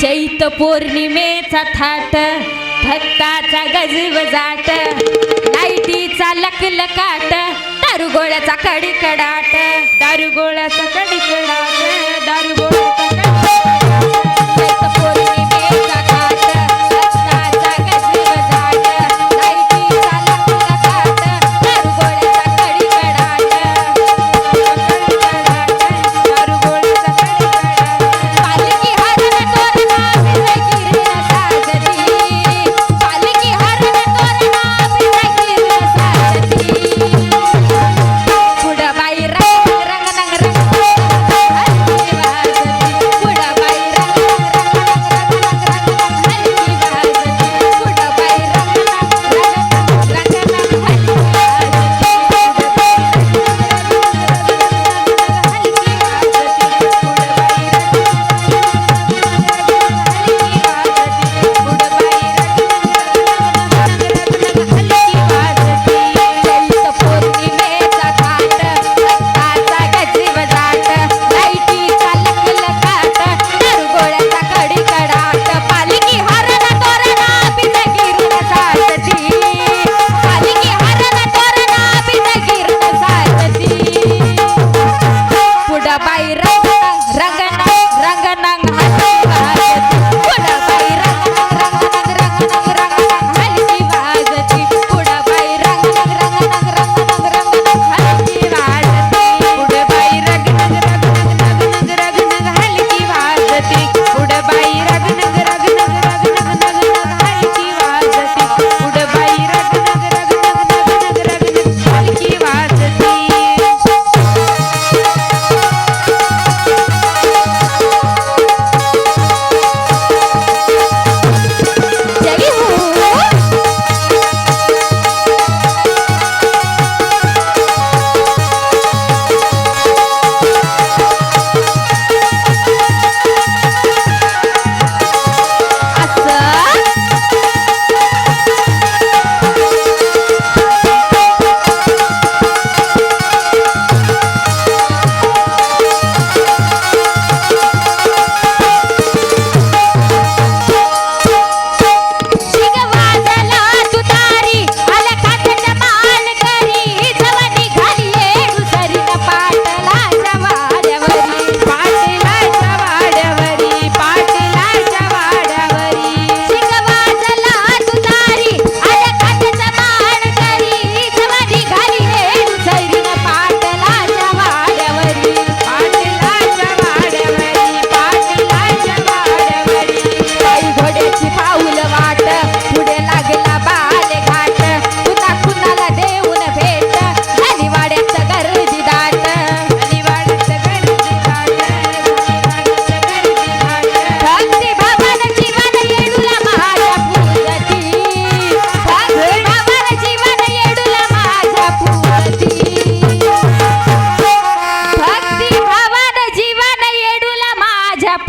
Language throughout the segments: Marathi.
चैत पौर्णिमेचा थाट भक्ताचा गजब जाट लाईटीचा लखलकाट दारुगोळ्याचा कडकडाट दारुगोळ्याचा कडकडाट दारुगोळ्याचा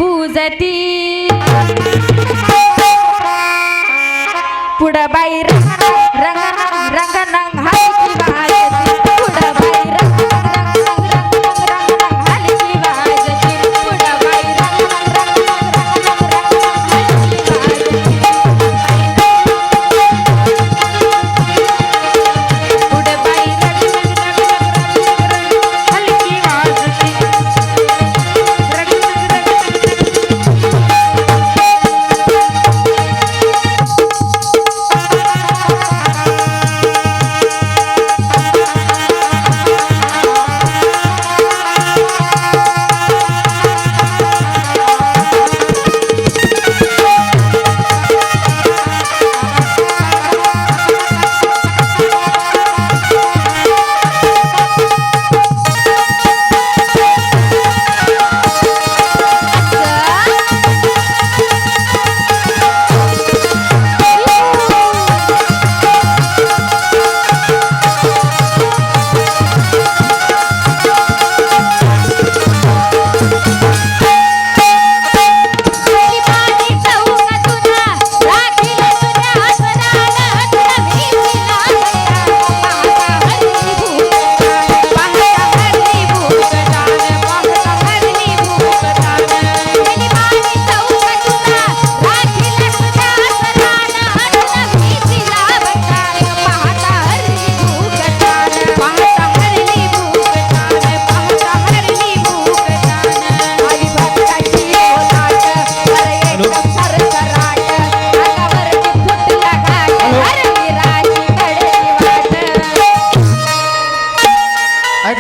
पूजती. पुढं बाई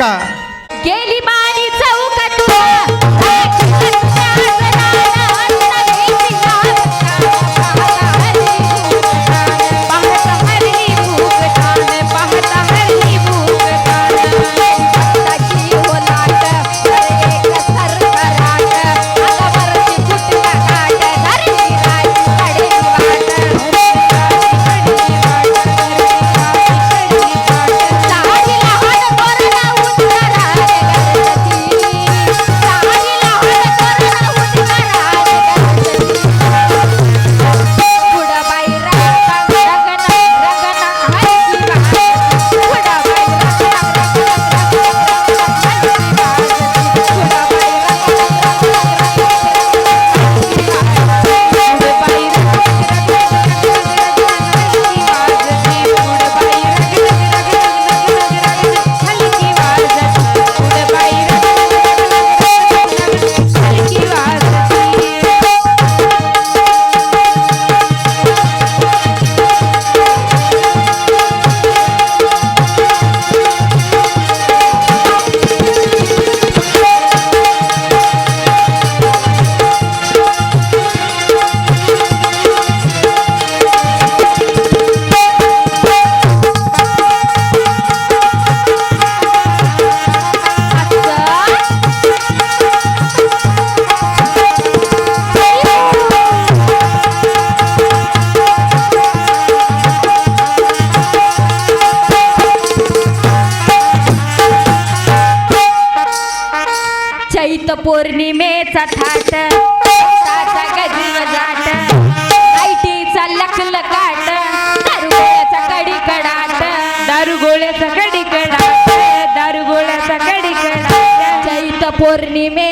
টাকা पौर्णिमेचा थाट ताचा गजर जाट आयटीचा लखल काट दारुगोळ्याचा कडी कडाट दारुगोळ्याचा कडी कडाट दारुगोळ्याचा कडी कडाट चैत पौर्णिमे